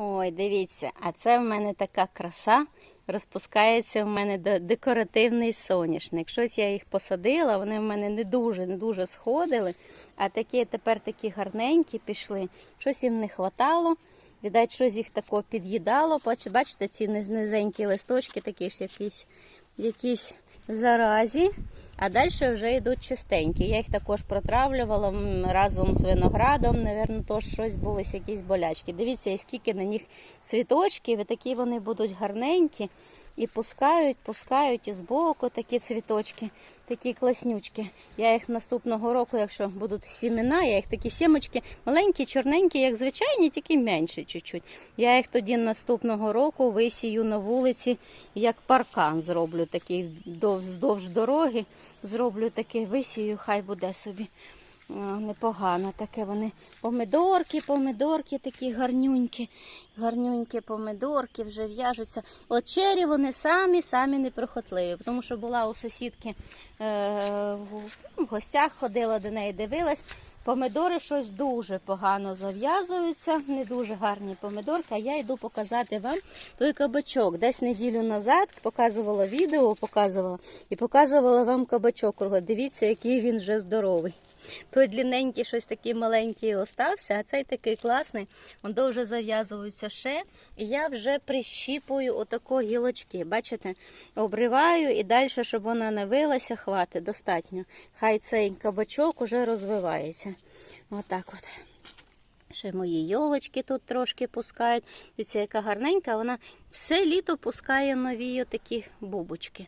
Ой, дивіться, а це в мене така краса. Розпускається в мене де- декоративний соняшник. Щось я їх посадила, вони в мене не дуже, не дуже сходили, а такі тепер такі гарненькі пішли. Щось їм не хватало. Відать, щось їх такого під'їдало. Бач- Бачите, ці низ- низенькі листочки, такі ж якісь, якісь заразі. А далі вже йдуть чистенькі. Я їх також протравлювала разом з виноградом. Навірно, то щось були якісь болячки. Дивіться, скільки на них цвіточків, і такі вони будуть гарненькі. І пускають, пускають і збоку такі цвіточки, такі класнючки. Я їх наступного року, якщо будуть сімена, я їх такі сімочки, маленькі, чорненькі, як звичайні, тільки менші чуть-чуть. Я їх тоді наступного року висію на вулиці, як паркан зроблю такий вздовж дороги. Зроблю такий висію, хай буде собі. А, Непогано таке вони. Помидорки, помидорки такі гарнюнькі, гарнюнькі помидорки вже в'яжуться. От чері вони самі, самі неприхотливі, тому що була у сусідки е, в в гостях, ходила до неї, дивилась. Помидори щось дуже погано зав'язуються, не дуже гарні помидорки. А я йду показати вам той кабачок. Десь неділю назад показувала відео, показувала і показувала вам кабачок. Дивіться, який він вже здоровий. Той длинненький, щось такий маленький остався, а цей такий класний. Він довже зав'язується ще. І я вже прищіпую отако гілочки. Бачите, обриваю і далі, щоб вона не вилася, хватить достатньо. Хай цей кабачок уже розвивається. Отак от. Ще мої йолочки тут трошки пускають. Дивіться, яка гарненька, вона все літо пускає нові такі бубочки.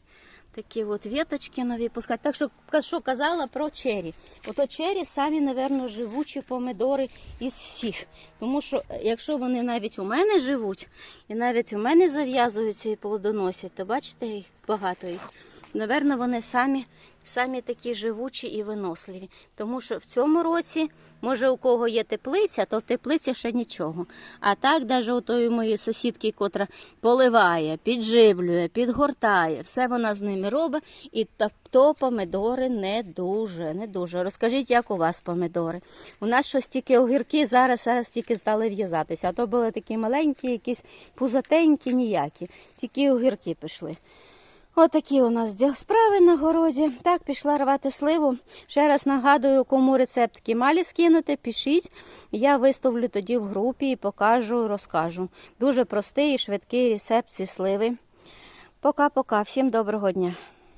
Такі от віточки нові пускати. Так що, що казала про чері. Ото чері самі, напевно, живучі помидори із всіх. Тому що, е, якщо вони навіть у мене живуть, і навіть у мене зав'язуються і плодоносять, то бачите, їх багато їх. Наверно, вони самі, самі такі живучі і виносливі. Тому що в цьому році, може, у кого є теплиця, то в теплиці ще нічого. А так, навіть у тої моєї сусідки, котра поливає, підживлює, підгортає, все вона з ними робить, і то помидори не дуже, не дуже. Розкажіть, як у вас помидори? У нас щось тільки огірки зараз, зараз тільки стали в'язатися. А то були такі маленькі, якісь пузатенькі, ніякі. Тільки огірки пішли. Отакі у нас справи на городі. Так, пішла рвати сливу. Ще раз нагадую, кому рецепт кімалі скинути, пишіть. Я виставлю тоді в групі і покажу, розкажу. Дуже простий і швидкий рецепт ці сливи. Пока-пока. Всім доброго дня.